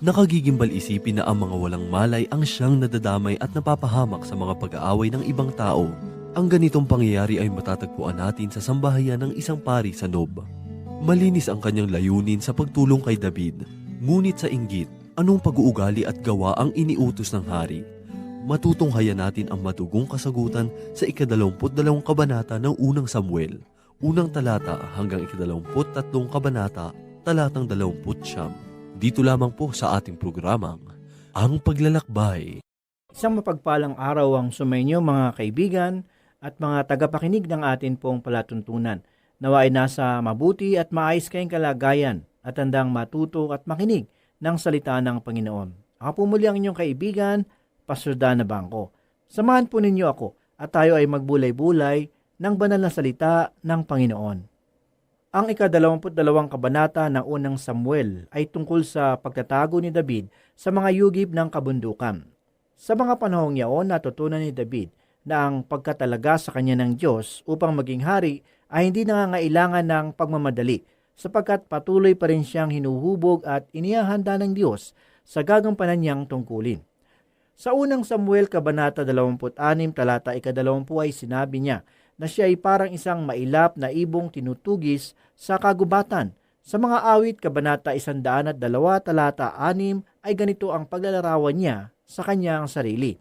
Nakagigimbal isipin na ang mga walang malay ang siyang nadadamay at napapahamak sa mga pag-aaway ng ibang tao. Ang ganitong pangyayari ay matatagpuan natin sa sambahayan ng isang pari sa Nob. Malinis ang kanyang layunin sa pagtulong kay David, ngunit sa inggit, anong pag-uugali at gawa ang iniutos ng hari? Matutunghayan natin ang matugong kasagutan sa ikadalawamput dalawang kabanata ng unang Samuel, unang talata hanggang ikadalawamput tatlong kabanata, talatang dalawamput siyam. Dito lamang po sa ating programang, Ang Paglalakbay. Isang mapagpalang araw ang sumainyo mga kaibigan at mga tagapakinig ng atin pong palatuntunan. Nawa ay nasa mabuti at maayos kayong kalagayan at handang matuto at makinig ng salita ng Panginoon. Ako po muli ang inyong kaibigan, Pastor Dana Bangko. Samahan po ninyo ako at tayo ay magbulay-bulay ng banal na salita ng Panginoon. Ang ikadalawamput dalawang kabanata ng unang Samuel ay tungkol sa pagtatago ni David sa mga yugib ng kabundukan. Sa mga panahong yaon, natutunan ni David na ang pagkatalaga sa kanya ng Diyos upang maging hari ay hindi nangangailangan ng pagmamadali sapagkat patuloy pa rin siyang hinuhubog at inihahanda ng Diyos sa gagampanan niyang tungkulin. Sa unang Samuel Kabanata 26 talata 20 ay sinabi niya na siya ay parang isang mailap na ibong tinutugis sa kagubatan. Sa mga awit Kabanata 102 talata 6 ay ganito ang paglalarawan niya sa kanyang sarili.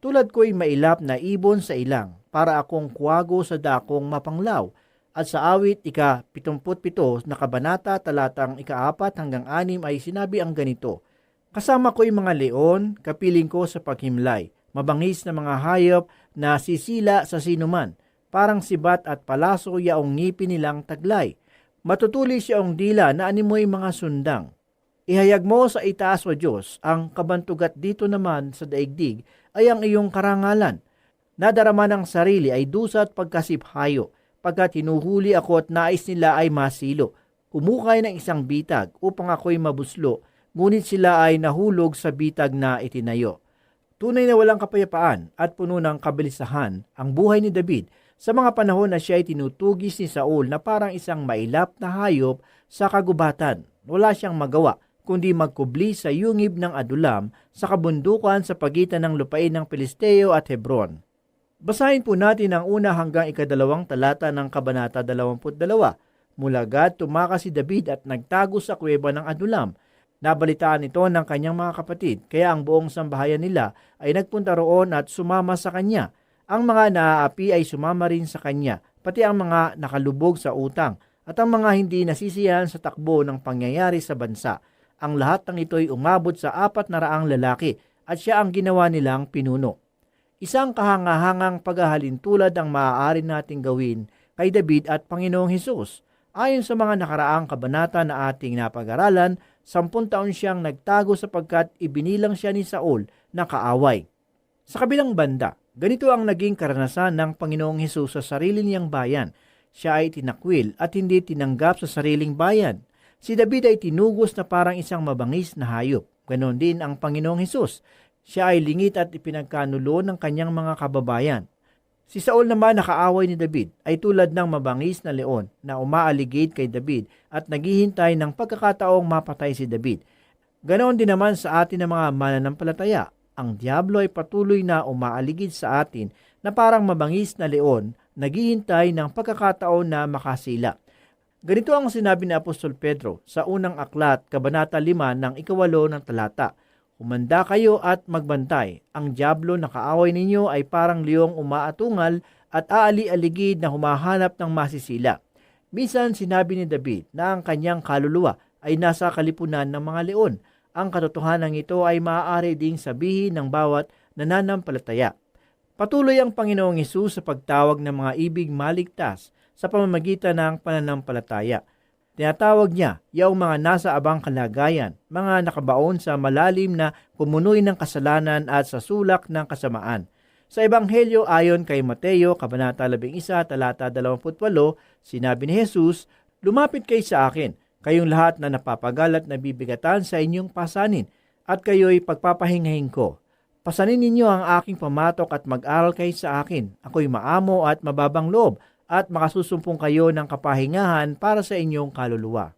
Tulad ko'y mailap na ibon sa ilang, para akong kuwago sa dakong mapanglaw. At sa awit ika 77 na kabanata talatang ika-4 hanggang 6 ay sinabi ang ganito, Kasama ko'y mga leon, kapiling ko sa paghimlay, mabangis na mga hayop na sisila sa sinuman, parang sibat at palaso yaong ngipin nilang taglay. Matutulis siyang dila na animoy mga sundang. Ihayag mo sa itaas o Diyos, ang kabantugat dito naman sa daigdig ay ang iyong karangalan. Nadarama ng sarili ay dusa at pagkasiphayo, pagkat hinuhuli ako at nais nila ay masilo. Humukay ng isang bitag upang ako'y mabuslo, ngunit sila ay nahulog sa bitag na itinayo. Tunay na walang kapayapaan at puno ng kabilisahan ang buhay ni David sa mga panahon na siya ay tinutugis ni Saul na parang isang mailap na hayop sa kagubatan. Wala siyang magawa kundi magkubli sa yungib ng adulam sa kabundukan sa pagitan ng lupain ng Pilisteo at Hebron. Basahin po natin ang una hanggang ikadalawang talata ng Kabanata 22. Mula Gad, tumakas si David at nagtago sa kuweba ng adulam. Nabalitaan ito ng kanyang mga kapatid, kaya ang buong sambahayan nila ay nagpunta roon at sumama sa kanya. Ang mga naaapi ay sumama rin sa kanya, pati ang mga nakalubog sa utang, at ang mga hindi nasisiyahan sa takbo ng pangyayari sa bansa. Ang lahat ng ito'y umabot sa apat na raang lalaki at siya ang ginawa nilang pinuno. Isang kahangahangang paghahalintulad ang maaari nating gawin kay David at Panginoong Hesus. Ayon sa mga nakaraang kabanata na ating napag-aralan, sampun taon siyang nagtago sapagkat ibinilang siya ni Saul na kaaway. Sa kabilang banda, ganito ang naging karanasan ng Panginoong Hesus sa sarili niyang bayan. Siya ay tinakwil at hindi tinanggap sa sariling bayan. Si David ay tinugos na parang isang mabangis na hayop. Ganon din ang Panginoong Hesus. Siya ay lingit at ipinagkanulo ng kanyang mga kababayan. Si Saul naman nakaaway ni David ay tulad ng mabangis na leon na umaaligid kay David at naghihintay ng pagkakataong mapatay si David. Ganon din naman sa atin ng mga mananampalataya. Ang Diablo ay patuloy na umaaligid sa atin na parang mabangis na leon naghihintay ng pagkakataon na makasila. Ganito ang sinabi ni Apostol Pedro sa unang aklat, Kabanata 5 ng ikawalo ng talata. Humanda kayo at magbantay. Ang Diablo na kaaway ninyo ay parang liyong umaatungal at aali-aligid na humahanap ng masisila. Minsan sinabi ni David na ang kanyang kaluluwa ay nasa kalipunan ng mga leon. Ang katotohanan ito ay maaari ding sabihin ng bawat nananampalataya. Patuloy ang Panginoong Yesus sa pagtawag ng mga ibig maligtas sa pamamagitan ng pananampalataya. Tinatawag niya yaong mga nasa abang kalagayan, mga nakabaon sa malalim na pumunuin ng kasalanan at sa sulak ng kasamaan. Sa Ebanghelyo ayon kay Mateo, Kabanata 11, talata 28, sinabi ni Jesus, Lumapit kayo sa akin, kayong lahat na napapagal at nabibigatan sa inyong pasanin, at kayo'y pagpapahingahin ko. Pasanin ninyo ang aking pamatok at mag-aral kayo sa akin. Ako'y maamo at mababang loob, at makasusumpong kayo ng kapahingahan para sa inyong kaluluwa.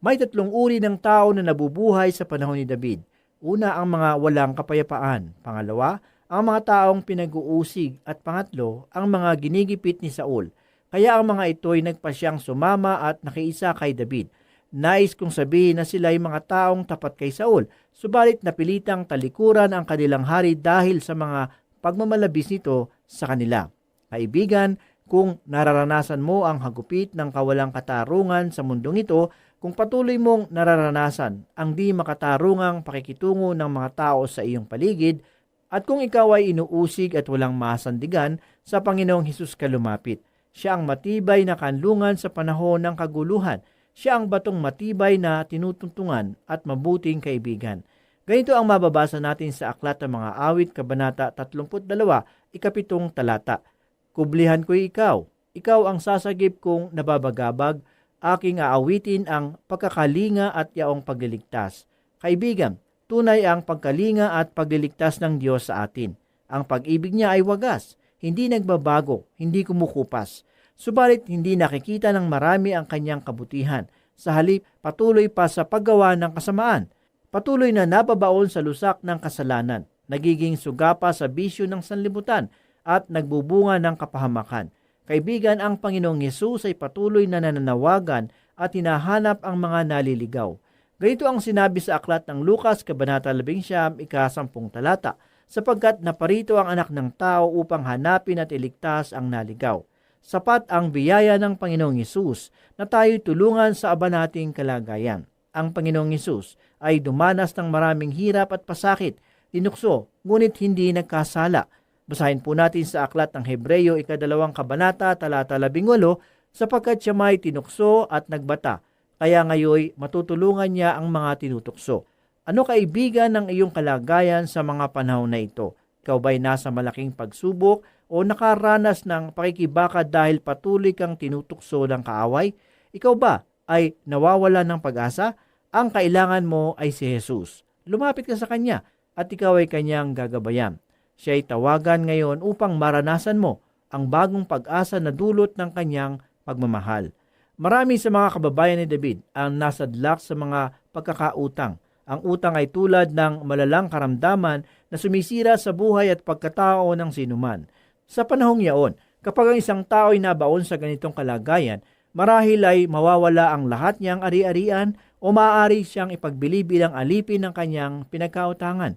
May tatlong uri ng tao na nabubuhay sa panahon ni David. Una, ang mga walang kapayapaan. Pangalawa, ang mga taong pinag-uusig. At pangatlo, ang mga ginigipit ni Saul. Kaya ang mga ito ay nagpasyang sumama at nakiisa kay David. Nais kong sabihin na sila ay mga taong tapat kay Saul, subalit napilitang talikuran ang kanilang hari dahil sa mga pagmamalabis nito sa kanila. Kaibigan, kung nararanasan mo ang hagupit ng kawalang katarungan sa mundong ito, kung patuloy mong nararanasan ang di makatarungang pakikitungo ng mga tao sa iyong paligid, at kung ikaw ay inuusig at walang masandigan, sa Panginoong Hesus ka lumapit. Siya ang matibay na kanlungan sa panahon ng kaguluhan. Siya ang batong matibay na tinutuntungan at mabuting kaibigan. Ganito ang mababasa natin sa Aklat ng Mga Awit, Kabanata 32, ikapitong talata. Kublihan ko ikaw, ikaw ang sasagip kong nababagabag, aking aawitin ang pagkakalinga at yaong pagliligtas. Kaibigan, tunay ang pagkalinga at pagliligtas ng Diyos sa atin. Ang pag-ibig niya ay wagas, hindi nagbabago, hindi kumukupas. Subalit hindi nakikita ng marami ang kanyang kabutihan. Sa halip, patuloy pa sa paggawa ng kasamaan. Patuloy na nababaon sa lusak ng kasalanan. Nagiging sugapa sa bisyo ng sanlibutan at nagbubunga ng kapahamakan. Kaibigan, ang Panginoong Yesus ay patuloy na nananawagan at hinahanap ang mga naliligaw. Ganito ang sinabi sa aklat ng Lukas, Kabanata 11, ikasampung talata, sapagkat naparito ang anak ng tao upang hanapin at iligtas ang naligaw. Sapat ang biyaya ng Panginoong Yesus na tayo'y tulungan sa aba nating kalagayan. Ang Panginoong Yesus ay dumanas ng maraming hirap at pasakit, tinukso, ngunit hindi nagkasala. Basahin po natin sa aklat ng Hebreyo, ikadalawang kabanata, talata labing walo, sapagkat siya may tinukso at nagbata, kaya ngayoy matutulungan niya ang mga tinutukso. Ano kaibigan ng iyong kalagayan sa mga panahon na ito? Ikaw ba'y nasa malaking pagsubok o nakaranas ng pakikibaka dahil patuloy kang tinutukso ng kaaway? Ikaw ba ay nawawala ng pag-asa? Ang kailangan mo ay si Jesus. Lumapit ka sa Kanya at ikaw ay Kanyang gagabayan. Siya ay tawagan ngayon upang maranasan mo ang bagong pag-asa na dulot ng Kanyang pagmamahal. Marami sa mga kababayan ni David ang nasadlak sa mga pagkakautang. Ang utang ay tulad ng malalang karamdaman na sumisira sa buhay at pagkatao ng sinuman. Sa panahong yaon, kapag ang isang tao ay nabaon sa ganitong kalagayan, marahil ay mawawala ang lahat niyang ari-arian o maaari siyang ipagbili bilang alipin ng kanyang pinagkautangan.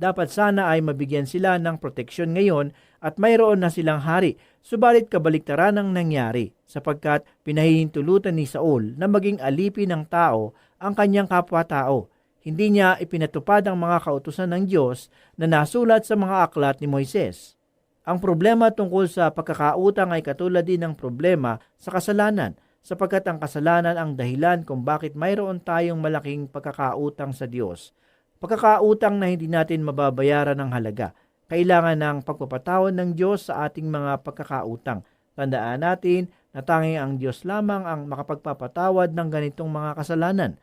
Dapat sana ay mabigyan sila ng proteksyon ngayon at mayroon na silang hari, subalit kabaliktaran ang nangyari sapagkat pinahihintulutan ni Saul na maging alipin ng tao ang kanyang kapwa-tao. Hindi niya ipinatupad ang mga kautusan ng Diyos na nasulat sa mga aklat ni Moises. Ang problema tungkol sa pagkakautang ay katulad din ng problema sa kasalanan sapagkat ang kasalanan ang dahilan kung bakit mayroon tayong malaking pagkakautang sa Diyos. Pagkakautang na hindi natin mababayaran ng halaga. Kailangan ng pagpapatawad ng Diyos sa ating mga pagkakautang. Tandaan natin na tanging ang Diyos lamang ang makapagpapatawad ng ganitong mga kasalanan.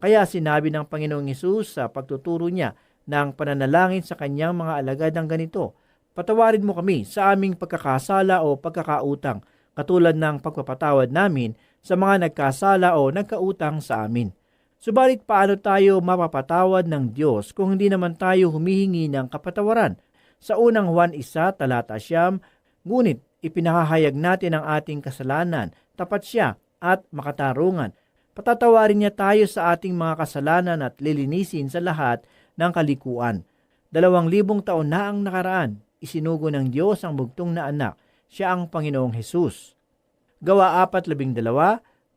Kaya sinabi ng Panginoong Yesus sa pagtuturo niya ng pananalangin sa kanyang mga alagad ng ganito, Patawarin mo kami sa aming pagkakasala o pagkakautang, katulad ng pagpapatawad namin sa mga nagkasala o nagkautang sa amin. Subalit paano tayo mapapatawad ng Diyos kung hindi naman tayo humihingi ng kapatawaran? Sa unang Juan 1 talata siyam, ngunit ipinahahayag natin ang ating kasalanan, tapat siya at makatarungan. Patatawarin niya tayo sa ating mga kasalanan at lilinisin sa lahat ng kalikuan. Dalawang libong taon na ang nakaraan, isinugo ng Diyos ang bugtong na anak, siya ang Panginoong Hesus. Gawa 4.12,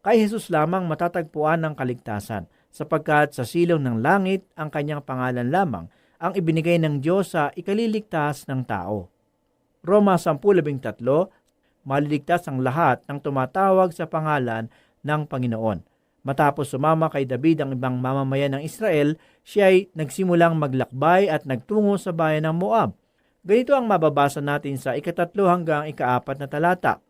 kay Jesus lamang matatagpuan ng kaligtasan, sapagkat sa silong ng langit ang kanyang pangalan lamang ang ibinigay ng Diyos sa ikaliligtas ng tao. Roma 10.13, maliligtas ang lahat ng tumatawag sa pangalan ng Panginoon. Matapos sumama kay David ang ibang mamamayan ng Israel, siya ay nagsimulang maglakbay at nagtungo sa bayan ng Moab. Ganito ang mababasa natin sa ikatatlo hanggang ikaapat na talata.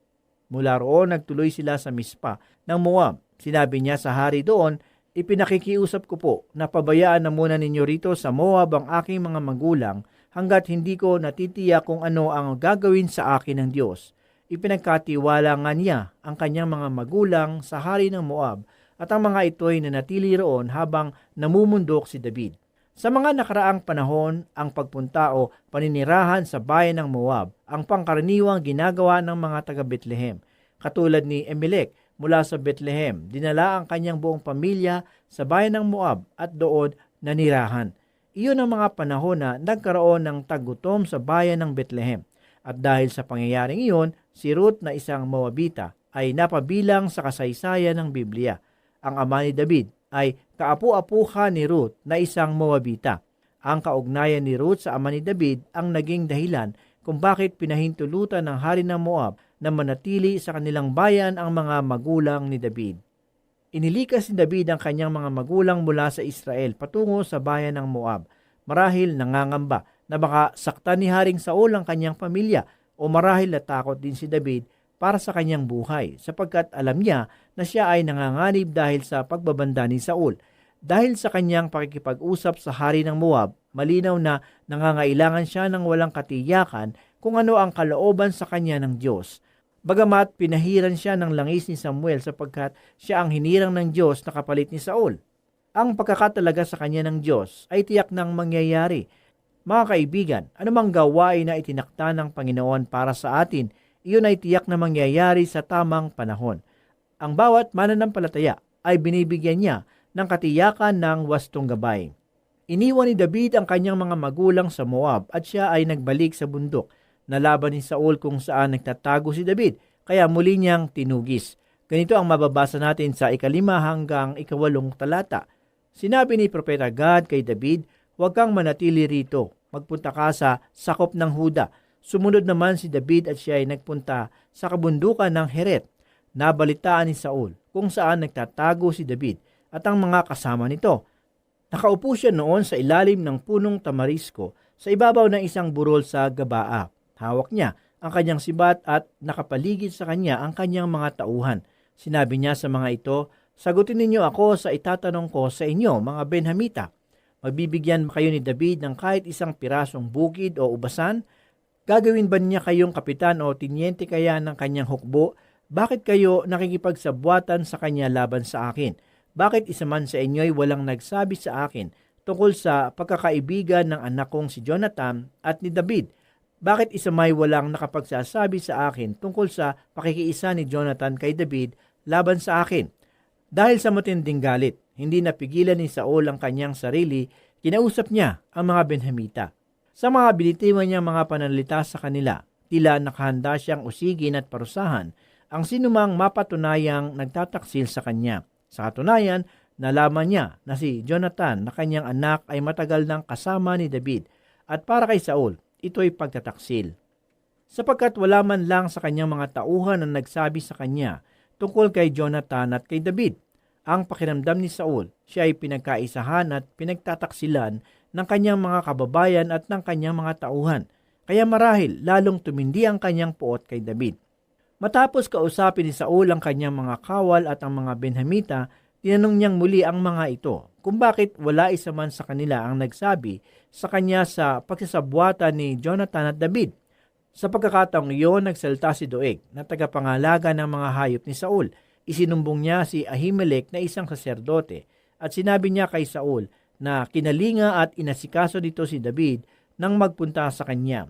Mula roon nagtuloy sila sa Mispa ng Moab. Sinabi niya sa hari doon, Ipinakikiusap ko po na pabayaan na muna ninyo rito sa Moab ang aking mga magulang hanggat hindi ko natitiyak kung ano ang gagawin sa akin ng Diyos. Ipinagkatiwala nga niya ang kanyang mga magulang sa hari ng Moab at ang mga ito'y nanatili roon habang namumundok si David. Sa mga nakaraang panahon, ang pagpunta o paninirahan sa bayan ng Moab ang pangkaraniwang ginagawa ng mga taga Bethlehem. Katulad ni Emelec mula sa Bethlehem, dinala ang kanyang buong pamilya sa bayan ng Moab at doon nanirahan. Iyon ang mga panahon na nagkaroon ng tagutom sa bayan ng Bethlehem. At dahil sa pangyayaring iyon, si Ruth na isang Moabita ay napabilang sa kasaysayan ng Biblia. Ang ama ni David ay kaapu-apuha ni Ruth na isang Moabita. Ang kaugnayan ni Ruth sa ama ni David ang naging dahilan kung bakit pinahintulutan ng hari ng Moab na manatili sa kanilang bayan ang mga magulang ni David. Inilikas ni David ang kanyang mga magulang mula sa Israel patungo sa bayan ng Moab. Marahil nangangamba na baka saktan ni Haring Saul ang kanyang pamilya o marahil natakot din si David para sa kanyang buhay sapagkat alam niya na siya ay nanganganib dahil sa pagbabanda ni Saul. Dahil sa kanyang pakikipag-usap sa hari ng Moab, malinaw na nangangailangan siya ng walang katiyakan kung ano ang kalooban sa kanya ng Diyos. Bagamat pinahiran siya ng langis ni Samuel sapagkat siya ang hinirang ng Diyos na kapalit ni Saul. Ang pagkakatalaga sa kanya ng Diyos ay tiyak ng mangyayari. Mga kaibigan, anumang gawain na itinakta ng Panginoon para sa atin, iyon ay tiyak na mangyayari sa tamang panahon. Ang bawat mananampalataya ay binibigyan niya ng katiyakan ng wastong gabay. Iniwan ni David ang kanyang mga magulang sa Moab at siya ay nagbalik sa bundok. Nalaban ni Saul kung saan nagtatago si David, kaya muli niyang tinugis. Ganito ang mababasa natin sa ikalima hanggang ikawalong talata. Sinabi ni Propeta Gad kay David, Huwag kang manatili rito, magpunta ka sa sakop ng Huda. Sumunod naman si David at siya ay nagpunta sa kabundukan ng Heret. Nabalitaan ni Saul kung saan nagtatago si David at ang mga kasama nito. Nakaupo siya noon sa ilalim ng punong tamarisko sa ibabaw ng isang burol sa Gabaa. Hawak niya ang kanyang sibat at nakapaligid sa kanya ang kanyang mga tauhan. Sinabi niya sa mga ito, Sagutin ninyo ako sa itatanong ko sa inyo, mga Benhamita. Magbibigyan kayo ni David ng kahit isang pirasong bukid o ubasan? Gagawin ba niya kayong kapitan o tinyente kaya ng kanyang hukbo? Bakit kayo nakikipagsabwatan sa kanya laban sa akin? Bakit isa man sa inyo'y walang nagsabi sa akin tungkol sa pagkakaibigan ng anak kong si Jonathan at ni David? Bakit isa may walang nakapagsasabi sa akin tungkol sa pakikiisa ni Jonathan kay David laban sa akin? Dahil sa matinding galit, hindi napigilan ni Saul ang kanyang sarili, kinausap niya ang mga Benhamita. Sa mga binitiwan niyang mga panalita sa kanila, tila nakahanda siyang usigin at parusahan ang sinumang mapatunayang nagtataksil sa kanya. Sa katunayan, nalaman niya na si Jonathan na kanyang anak ay matagal nang kasama ni David at para kay Saul, ito'y pagtataksil. Sapagkat wala man lang sa kanyang mga tauhan na nagsabi sa kanya tungkol kay Jonathan at kay David, ang pakiramdam ni Saul, siya ay pinagkaisahan at pinagtataksilan ng kanyang mga kababayan at ng kanyang mga tauhan. Kaya marahil lalong tumindi ang kanyang puot kay David. Matapos kausapin ni Saul ang kanyang mga kawal at ang mga Benhamita, tinanong niyang muli ang mga ito kung bakit wala isa man sa kanila ang nagsabi sa kanya sa pagsasabwatan ni Jonathan at David. Sa pagkakataong iyon, nagsalta si Doeg na tagapangalaga ng mga hayop ni Saul isinumbong niya si Ahimelech na isang saserdote at sinabi niya kay Saul na kinalinga at inasikaso dito si David nang magpunta sa kanya.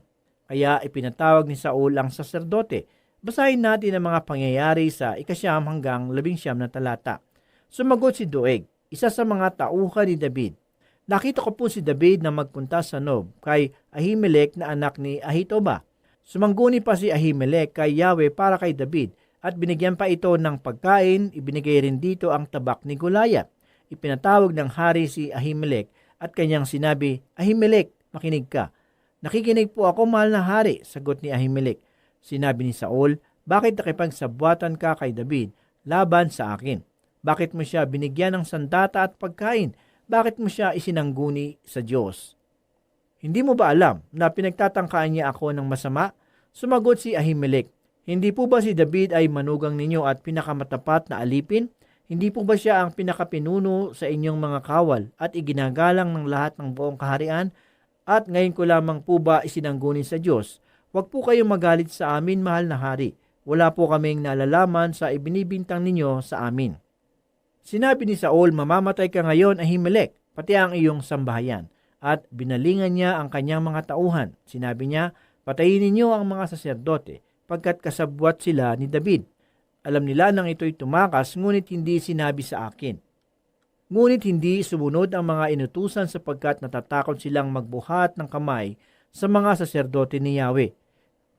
Kaya ipinatawag ni Saul ang saserdote. Basahin natin ang mga pangyayari sa ikasyam hanggang labing siyam na talata. Sumagot si Doeg, isa sa mga tauhan ni David. Nakita ko po si David na magpunta sa Nob kay Ahimelech na anak ni Ahitoba. Sumangguni pa si Ahimelech kay Yahweh para kay David at binigyan pa ito ng pagkain, ibinigay rin dito ang tabak ni Goliath. Ipinatawag ng hari si Ahimelech at kanyang sinabi, Ahimelech, makinig ka. Nakikinig po ako, mahal na hari, sagot ni Ahimelech. Sinabi ni Saul, bakit nakipagsabwatan ka kay David laban sa akin? Bakit mo siya binigyan ng sandata at pagkain? Bakit mo siya isinangguni sa Diyos? Hindi mo ba alam na pinagtatangkaan niya ako ng masama? Sumagot si Ahimelech, Hindi po ba si David ay manugang ninyo at pinakamatapat na alipin? Hindi po ba siya ang pinakapinuno sa inyong mga kawal at iginagalang ng lahat ng buong kaharian? At ngayon ko lamang po ba isinanggunin sa Diyos? Huwag po kayong magalit sa amin, mahal na hari. Wala po kaming nalalaman sa ibinibintang ninyo sa amin. Sinabi ni Saul, mamamatay ka ngayon, Ahimelech, pati ang iyong sambahayan. At binalingan niya ang kanyang mga tauhan. Sinabi niya, patayin ninyo ang mga saserdote, pagkat kasabwat sila ni David. Alam nila nang ito'y tumakas, ngunit hindi sinabi sa akin. Ngunit hindi sumunod ang mga inutusan sapagkat natatakot silang magbuhat ng kamay sa mga saserdote ni Yahweh.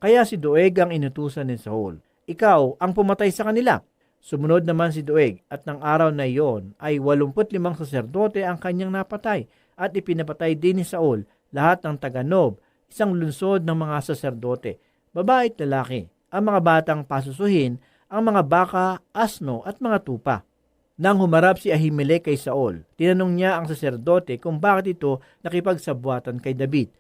Kaya si Doeg ang inutusan ni Saul. Ikaw ang pumatay sa kanila. Sumunod naman si Doeg at ng araw na iyon ay 85 saserdote ang kanyang napatay at ipinapatay din ni Saul lahat ng taga-Nob, isang lunsod ng mga saserdote, babae at lalaki, ang mga batang pasusuhin, ang mga baka, asno at mga tupa. Nang humarap si Ahimelech kay Saul, tinanong niya ang saserdote kung bakit ito nakipagsabwatan kay David.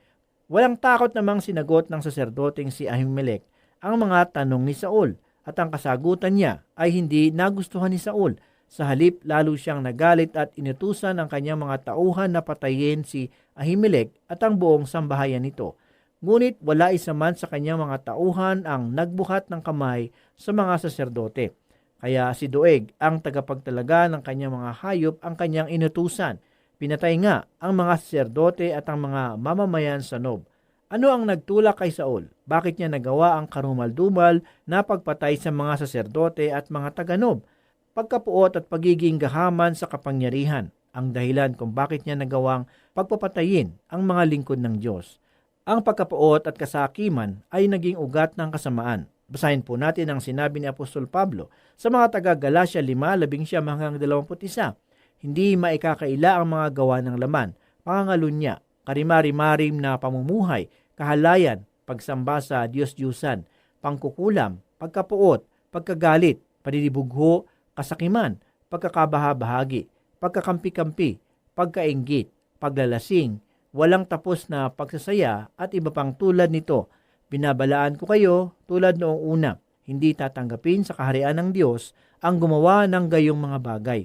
Walang takot namang sinagot ng saserdoteng si Ahimelech ang mga tanong ni Saul at ang kasagutan niya ay hindi nagustuhan ni Saul. Sa halip, lalo siyang nagalit at inutusan ang kanyang mga tauhan na patayin si Ahimelech at ang buong sambahayan nito. Ngunit wala isa man sa kanyang mga tauhan ang nagbuhat ng kamay sa mga saserdote. Kaya si Doeg, ang tagapagtalaga ng kanyang mga hayop, ang kanyang inutusan. Pinatay nga ang mga saserdote at ang mga mamamayan sa Nob. Ano ang nagtulak kay Saul? Bakit niya nagawa ang karumal-dumal na pagpatay sa mga saserdote at mga taga-Nob? Pagkapuot at pagiging gahaman sa kapangyarihan ang dahilan kung bakit niya nagawang pagpapatayin ang mga lingkod ng Diyos. Ang pagkapuot at kasakiman ay naging ugat ng kasamaan. Basahin po natin ang sinabi ni Apostol Pablo sa mga taga Galacia 5:11 hanggang 21. Hindi maikakaila ang mga gawa ng laman, pangangalunya, karimari-marim na pamumuhay, kahalayan, pagsamba sa Diyos-Diyusan, pangkukulam, pagkapuot, pagkagalit, panilibugho, kasakiman, pagkakabahabahagi, pagkakampi-kampi, pagkainggit, paglalasing, walang tapos na pagsasaya at iba pang tulad nito. Binabalaan ko kayo tulad noong una, hindi tatanggapin sa kaharian ng Diyos ang gumawa ng gayong mga bagay.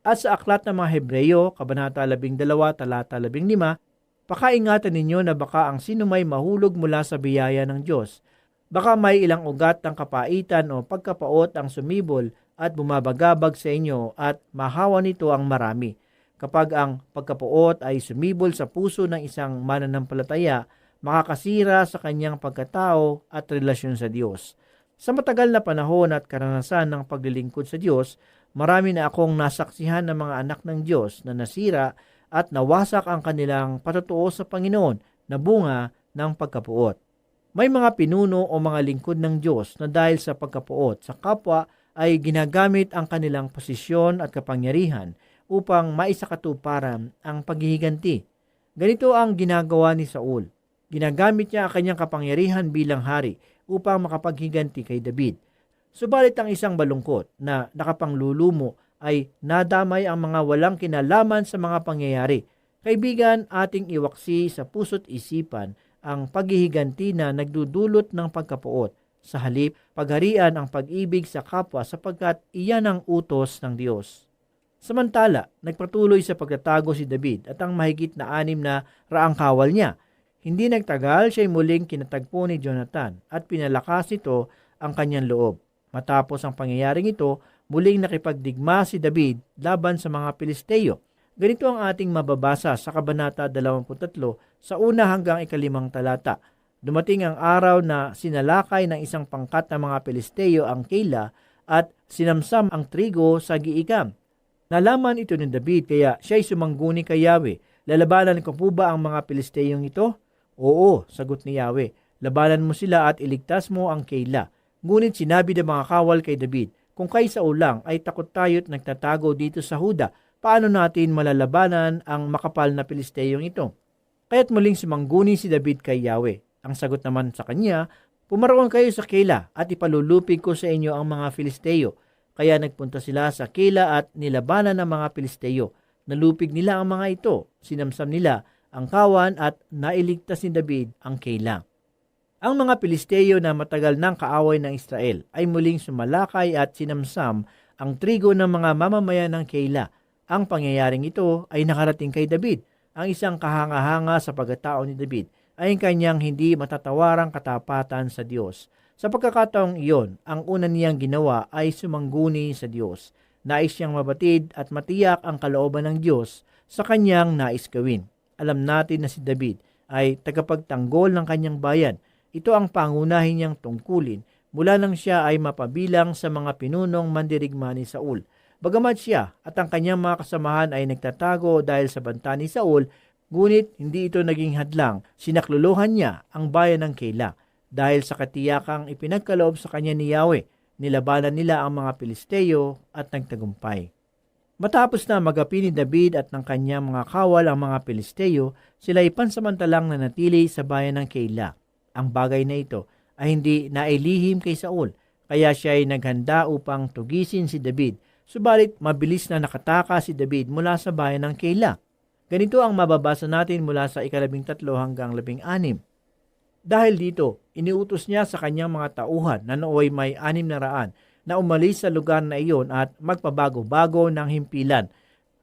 At sa aklat ng mga Hebreyo, Kabanata 12, talata 15, pakaingatan ninyo na baka ang sino may mahulog mula sa biyaya ng Diyos. Baka may ilang ugat ng kapaitan o pagkapaot ang sumibol at bumabagabag sa inyo at mahawa nito ang marami. Kapag ang pagkapuot ay sumibol sa puso ng isang mananampalataya, makakasira sa kanyang pagkatao at relasyon sa Diyos. Sa matagal na panahon at karanasan ng paglilingkod sa Diyos, marami na akong nasaksihan ng mga anak ng Diyos na nasira at nawasak ang kanilang patutuo sa Panginoon na bunga ng pagkapuot. May mga pinuno o mga lingkod ng Diyos na dahil sa pagkapuot sa kapwa ay ginagamit ang kanilang posisyon at kapangyarihan upang maisakatuparan ang paghihiganti. Ganito ang ginagawa ni Saul. Ginagamit niya ang kanyang kapangyarihan bilang hari upang makapaghiganti kay David. Subalit ang isang balungkot na nakapanglulumo ay nadamay ang mga walang kinalaman sa mga pangyayari. Kaibigan, ating iwaksi sa puso't isipan ang paghihiganti na nagdudulot ng pagkapuot. Sa halip, pagharian ang pag-ibig sa kapwa sapagkat iyan ang utos ng Diyos. Samantala, nagpatuloy sa pagtatago si David at ang mahigit na anim na raang kawal niya. Hindi nagtagal siya'y muling kinatagpo ni Jonathan at pinalakas ito ang kanyang loob. Matapos ang pangyayaring ito, muling nakipagdigma si David laban sa mga Pilisteo. Ganito ang ating mababasa sa Kabanata 23 sa una hanggang ikalimang talata. Dumating ang araw na sinalakay ng isang pangkat ng mga Pilisteo ang Keila at sinamsam ang trigo sa giikam. Nalaman ito ni David kaya siya'y sumangguni kay Yahweh. Lalabanan ko po ba ang mga Pilisteyong ito? Oo, sagot ni Yahweh. Labanan mo sila at iligtas mo ang Keila. Ngunit sinabi ng mga kawal kay David, kung kay Saul lang ay takot tayo't nagtatago dito sa Huda, paano natin malalabanan ang makapal na Pilisteyong ito? Kaya't muling sumangguni si David kay Yahweh. Ang sagot naman sa kanya, pumaroon kayo sa Keila at ipalulupig ko sa inyo ang mga Filisteo. Kaya nagpunta sila sa Keila at nilabanan ng mga Pilisteo. Nalupig nila ang mga ito, sinamsam nila ang kawan at nailigtas ni David ang Keilah. Ang mga Pilisteo na matagal nang kaaway ng Israel ay muling sumalakay at sinamsam ang trigo ng mga mamamayan ng Keilah. Ang pangyayaring ito ay nakarating kay David. Ang isang kahanga-hanga sa pagkatao ni David ay ang kanyang hindi matatawarang katapatan sa Diyos. Sa pagkakataong iyon, ang una niyang ginawa ay sumangguni sa Diyos. Nais siyang mabatid at matiyak ang kalooban ng Diyos sa kanyang nais gawin. Alam natin na si David ay tagapagtanggol ng kanyang bayan. Ito ang pangunahin niyang tungkulin mula nang siya ay mapabilang sa mga pinunong mandirigma ni Saul. Bagamat siya at ang kanyang mga kasamahan ay nagtatago dahil sa banta ni Saul, ngunit hindi ito naging hadlang. Sinakluluhan niya ang bayan ng Keilah dahil sa katiyakang ipinagkaloob sa kanya ni Yahweh. Nilabanan nila ang mga Pilisteo at nagtagumpay. Matapos na magapi ni David at ng kanyang mga kawal ang mga Pilisteo, sila ay pansamantalang nanatili sa bayan ng Keilah. Ang bagay na ito ay hindi nailihim kay Saul, kaya siya ay naghanda upang tugisin si David. Subalit mabilis na nakataka si David mula sa bayan ng Keilah. Ganito ang mababasa natin mula sa ikalabing tatlo hanggang labing anim. Dahil dito, iniutos niya sa kanyang mga tauhan na nooy may anim na raan na umalis sa lugar na iyon at magpabago-bago ng himpilan.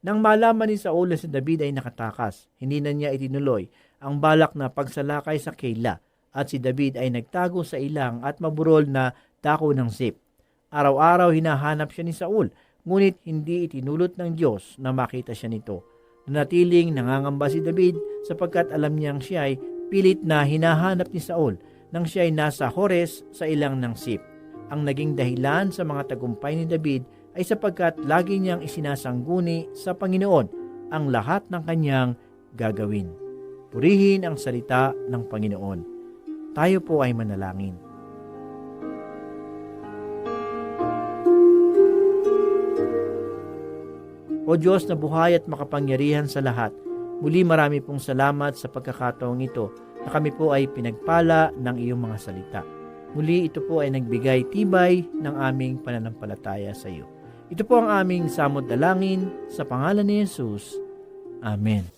Nang malaman ni Saul na si David ay nakatakas, hindi na niya itinuloy ang balak na pagsalakay sa Keilah at si David ay nagtago sa ilang at maburol na dako ng sip. Araw-araw hinahanap siya ni Saul, ngunit hindi itinulot ng Diyos na makita siya nito. Nanatiling nangangamba si David sapagkat alam niyang siya ay pilit na hinahanap ni Saul nang siya ay nasa Hores sa ilang ng sip. Ang naging dahilan sa mga tagumpay ni David ay sapagkat lagi niyang isinasangguni sa Panginoon ang lahat ng kanyang gagawin. Purihin ang salita ng Panginoon. Tayo po ay manalangin. O Diyos na buhay at makapangyarihan sa lahat, muli marami pong salamat sa pagkakataong ito na kami po ay pinagpala ng iyong mga salita. Muli ito po ay nagbigay tibay ng aming pananampalataya sa iyo. Ito po ang aming samot dalangin sa pangalan ni Jesus. Amen.